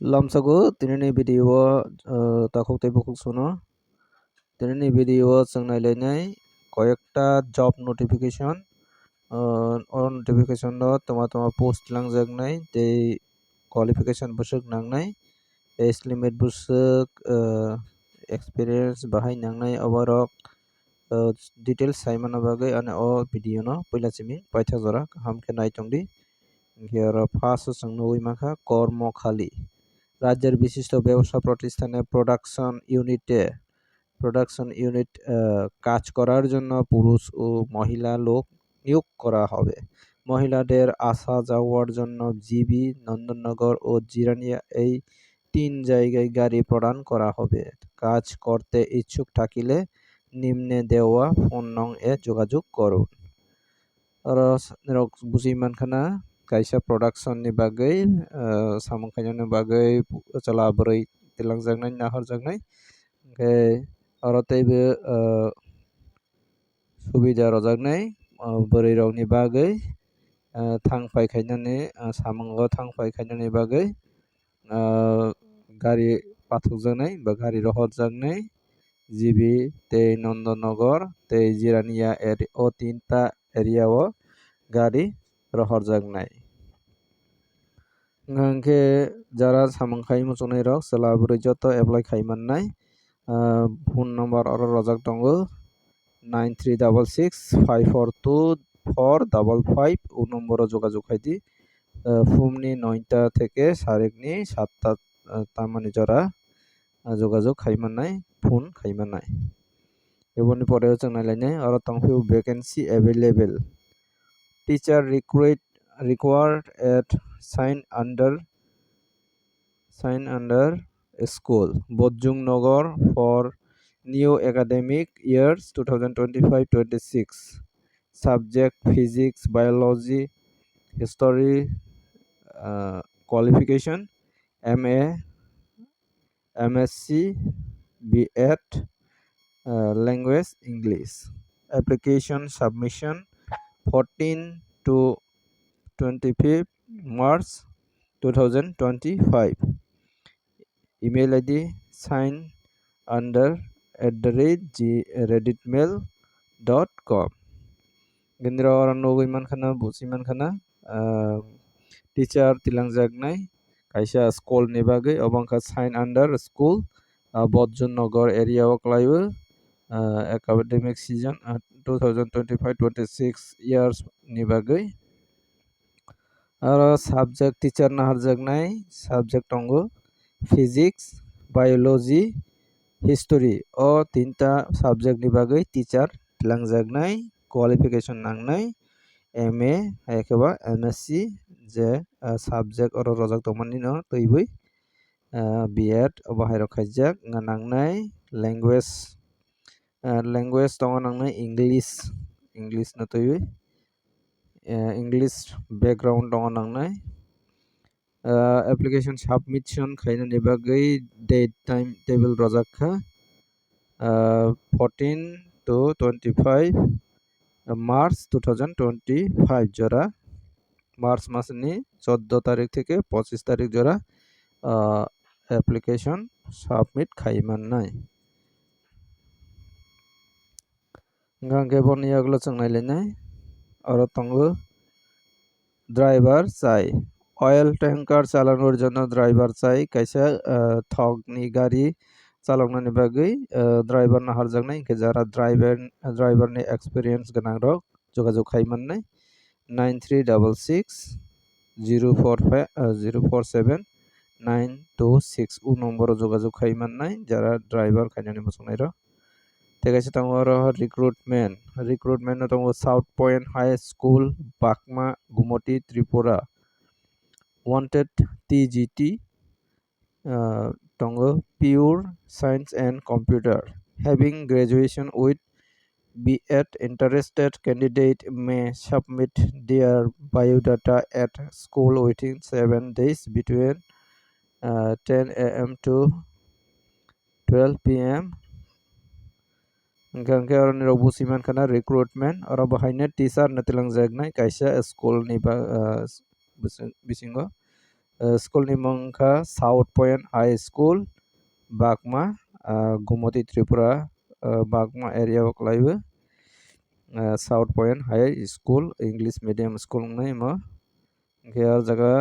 Lamsago tinini video uh, takok tei bukuk suno tinini video chung nailainai কয়েকটা job notification ও notification তোমা তোমা post langjaknai tei qualification busuk nangnai age limit busuk experience bahai nangnai oborok details saimana bagui ani o video no puila simi paithakjora kaham khe naitongdi hingke oro first o chung nugui mankha কর্মখালী রাজ্যের বিশিষ্ট ব্যবসা প্রতিষ্ঠানে production ইউনিটে production unit কাজ করার জন্য পুরুষ ও মহিলা লোক নিয়োগ করা হবে। মহিলাদের আসা যাওয়ার জন্য জিবি, নন্দননগর ও জিরানিয়া এই তিন জায়গায় গাড়ি প্রদান করা হবে। কাজ করতে ইচ্ছুক থাকিলে নিম্নে দেওয়া ফোন নং এ যোগাযোগ করুন। বুঝি মানখানা kaisa production ni bagui samung kainani bagui chola boroi tilangjaknai nahorjaknai hingke oro teibo subida rojaknai boroi rok ni bagui thangpai khainani samungo thangpai khainani bagui gari pathukjaknai ba gari rohorjaknai jibi tei nondonogor tei jirania o tinta area o gari ᱜᱚᱝᱠᱮ যারা সামান খাই ᱢᱚᱪᱚᱱᱮ rock সেলা ᱵᱩᱨᱮ ᱡᱚᱛᱚ ᱮᱯᱞᱟᱭ ᱠᱷᱟᱭ ᱢᱟᱱᱱᱟᱭ phone number অর রাজাক টঙ্গ nine three double six five four two four double five ও নম্বর যোগাযোগ হয়েছি ফুমনি নয়টা থেকে সারেকনি সাতটা তার মানে যারা যোগাযোগ খাইমান নাই ফোন খাইমান নাই এবার পরে হচ্ছে নাইলাইনে আর তামফি vacancy available teacher recruit required at sign under sign under school. Bojjung Nagar for new academic years 2025-26 subject physics biology history uh, qualification MA MSc B.Ed uh, language English. Application submission 14 to 25 March 2025 email id sign under at the rate g redditmail.com gendra orang nogoi mankhana busi mankhana teacher tilangjaknai kaisa school ni bagui obangkha sign under school bojjon nagar area o klaibo academic season 2025-26 years ni bagui aro subject teacher naharjaknai subject tongo physics biology history o tinta subject ni bagui teacher langjaknai qualification nangnai MA haikeba MSc je subject oro rojak tongmani no tubui B.Ed obo hairok khaijak nangnai language language tongo nangnai English English no tubui English background दङ नांनाय application submission खालामनायनि बागै date time table रजाखा fourteen to twenty five March two thousand twenty five যারা March মাস নিয়ে চোদ্দ তারিখ থেকে পঁচিশ তারিখ যারা অ্যাপ্লিকেশন সাবমিট খাইমান নাই গাঙ্গে বনিয়াগুলো চাংনাইলে নাই অন্যতম ড্রাইভার চাই। অয়েল ট্যাঙ্কার চালানোর জন্য ড্রাইভার চাই। কাইসা থগনি গাড়ি চালানোনি বাকি ড্রাইভার না হারজাক ইনকে যারা ড্রাইভার, ড্রাইভারনি এক্সপিরিয়েন্স গোনাং রক, যোগাযোগ খাইমান্নাই nine three double six zero four five zero four seven nine two six. উ নম্বরও যোগাযোগ খাইমান্নাই যারা ড্রাইভার, খাইনানি বসংনাই রক তাঙ্গ আর রিক্রুটমেন্ট রিক্রুটমেন্ট তাঙ্গ সাউথ পয়েন্ট হাই স্কুল বাকমা গুমটি Tripura wanted TGT tongo pure science and computer having graduation with be at interested candidate may submit their biodata at school within seven days between uh, 10 a.m. to 12 p.m. Gangke orang ni robu siman kana recruitment orang bahaynya teacher natilang jagnai kaisa school ni ba bisingo स्कुलनि मुं wngkha South Point High School बागमा गुमति Tripura बागमा area क्लाइबो South Point High School English medium school wngnai mo hingke o jaga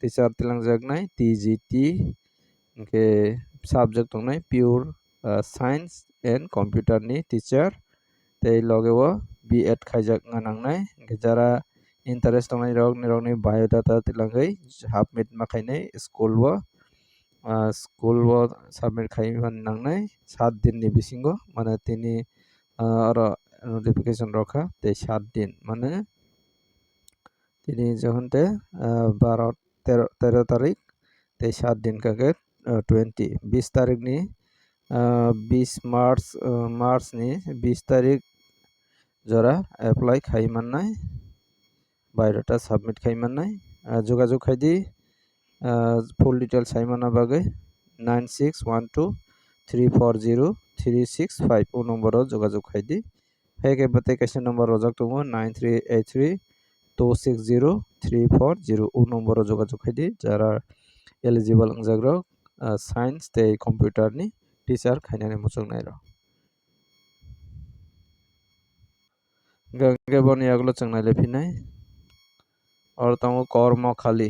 teacher tilangjaknai TGT hingke subject tongnai pure science and computer ni loge o B.Ed khaijak wngha nangnai hingke jara interest tongnai rok nirokni biodata tilangoi submit ma khainai school o school o submit khaima nangnai saat din ni bisingo mane tini oro notification রক্ষা তে সাত দিন মানে তিনি যখন তে বারো তেরো তেরো তারিখ তে সাত দিন কাকে টোয়েন্টি বিশ তারিখ নি বিশ মার্চ নি বিশ তারিখ জরা এপ্লাই খাইমান্নাই বায়োডাটা সাবমিট খাইমান্নাই যোগাযোগ খাইদি ফুল ডিটেলস হাইমানা বাগে nine six one two three four zero three six five ও নম্বরও যোগাযোগ খাইদি। Hege application number rojak tongo 9383260340 ও নম্বরে যোগাযোগ খাইদি। যারা এলিজিবল জাগ্র সায়েন্স তে কম্পিউটার নি টিচার খাইনানি মুচুক নাইর গঙ্গে বনি আগলো চাংনাই লেফিনাই আর তামো কর্মখালী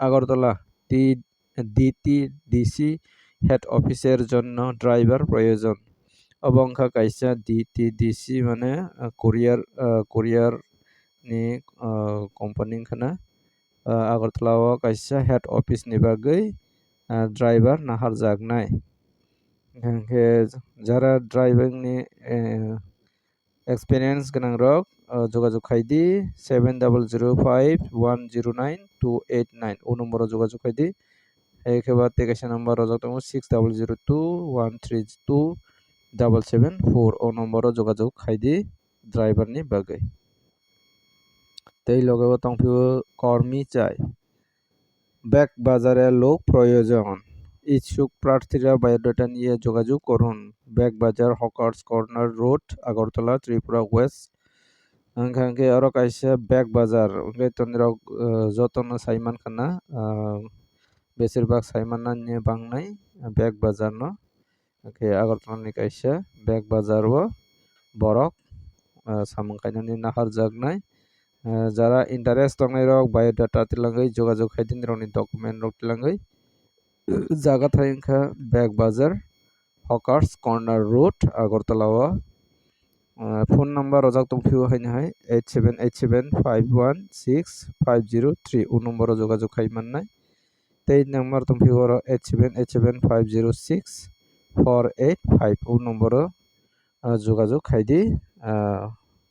Agartala T, DT DC head অফিসের জন্য ড্রাইভার প্রয়োজন অবংখা কাইসা ডিটিডিসি মানে কোরিয়ার কোরিয়ার ni company khana agartala o kaisa head office ni bagui driver hingke jara driving ni experience যোগাযোগ খাইদি seven double zero five one zero nine two eight nine ও নম্বরে যোগাযোগ খাইদি একেবারে তেকাশি নম্বর রজক দङ six double zero two one three two double seven four ও নম্বরও যোগাযোগ খাইদি ড্রাইভারনি বাগै। তেই লগেও তংফিও কর্মী চাই। ব্যাক বাজারে লোক প্রয়োজন। ইচ্ছুক প্রার্থীরা বায়োডাটা নিয়ে যোগাযোগ করুন। Bag Bazar hawkers corner road, Agartala, Tripura west. ওখানকে আরও কাইসা ব্যাক বাজার ওকে তন্দ্রক যতন সাইমান খানা বেশিরভাগ সাইমান নিয়ে বাংনাই ব্যাক বাজার ন। agartala kaisa bag bazar o borok samung kainani nahar jaknai যারা ইন্টারেস্ট দংনাই রক বায়োডাটা তিলাঙ্গই যোগাযোগ খাইদিন রকনি ডকুমেন্ট রক তিলাঙ্গই। জায়গা থাইংখা Bag Bazar, hawkers, corner road, Agartala phone number রজাক দংফিও হাইনি high eight seven eight seven, five one, six, five zero, three. ও নম্বরও যোগাযোগ খাইমান্নাই তেই number দংফিও eight seven eight seven, five zero, six, four, eight, five. ও নম্বরও যোগাযোগ খাইদি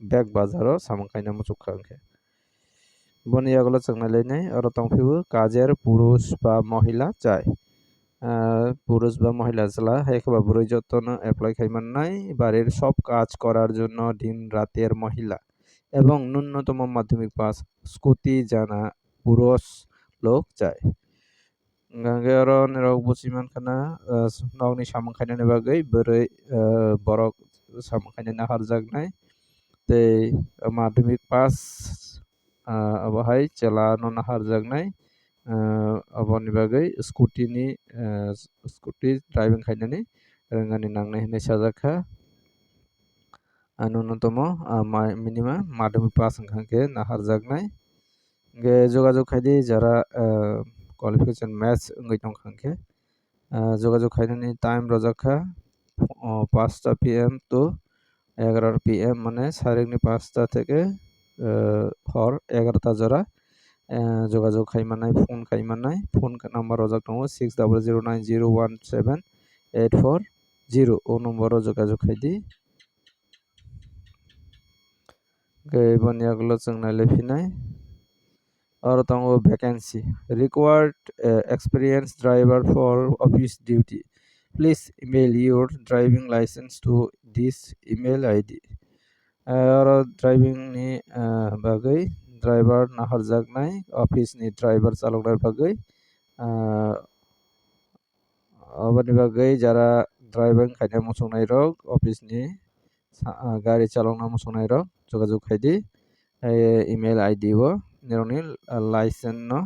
ব্যাগ বাজারও সামংখাইনা মুচুখাংখে বনিয়াগুলো চাংনাইলাইনাই আর তংফিবো কাজের পুরুষ বা মহিলা চাই পুরুষ বা মহিলা চালা হেকবা বুড়ি যত্ন অ্যাপ্লাই খাইমান্নাই বাড়ির সব কাজ করার জন্য দিন রাতের মহিলা। এবং ন্যূনতম মাধ্যমিক পাস স্কুটি জানা পুরুষ লোক চায় Gangero nirok busiman kana nog ni samang kanya ni bagai berai borok samang kanya na harjagnai tei abahai chelano na harjagnai aboni bagai scooty ni scooty driving khainani rengani nangnai hinai sajakha ন্যূনতম minimum Madhyamik pass হংখাকে না হারজাগনাই গে যোগাযোগ খাইদি যারা match ngai tong khangke যোগাযোগ খাইনানি time রজাখা পাঁচটা PM two এগারো পিএম মানে সারেকনি পাঁচটা থেকে হর এগারোতা জরা যোগাযোগ খাইমানায় ফোন খাইমানায় phone number অজাক number six double zero nine zero one seven eight four zero ও নম্বরও যোগাযোগ খাইদি বনিয়াগুলো চোংনায় লেফিনায় আর তঙ্গ vacancy required experience driver for office duty please email your driving licence to this email ID और ड्राइविंग नि बागै ड्राइभार नाहरजागनाय अफिस नि ड्राइभार चालकनाय बागै अबानि बागै যারা ড্রাইভিং খাইনা মুসংনাই রক অফিস নি গাড়ি চালনা মুসংনাই রক যোগাযোগ খাইদি email ID O nironi license no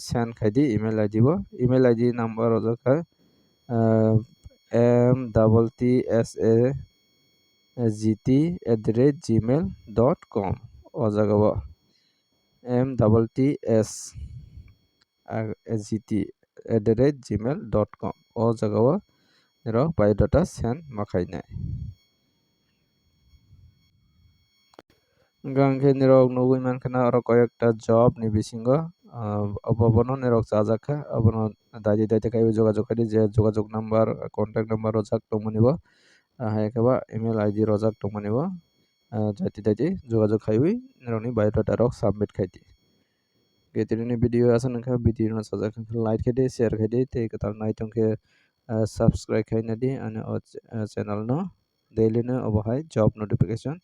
send खाइदि email ID bo email ID number रजaka m double t s a gt at the rate gmail dot com o jaga bo m double t s gt at the rate gmail dot com o jaga bo nirok biodata send ma khainai গাংখে নিরক নবুই মানখানা আরও কয়েকটা job নি বিসিঙ্গ অবনো নিরক চাজাখা অবনো দাইদি দাইতে খাইবে যোগাযোগ করি যে যোগাযোগ নাম্বার কন্ট্যাক্ট নাম্বার রজাক টমনিব ಹಾಯಾಕವ ಇಮೇಲ್ ಐ ಜಿ ರೊಜಾಕ್ ಟೊಮನಿವ ಜಾತಿದಾಜಿ যোগাযোগ হাইউই রনি বায়োডাটা রক সাবমিট খাইতি। গেতিরনি ভিডিও আসান খা ভিডিও না সাজা খা লাইক খাই দে শেয়ার খাই দে তে কতাল নাই তংকে সাবস্ক্রাইব খাই না দি আন চ্যানেল ন। ডেইলি ন অবহাই জব নোটিফিকেশন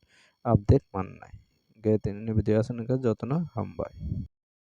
আপডেট মান নাই। গেতিরনি ভিডিও আসান খা যতন হামবাই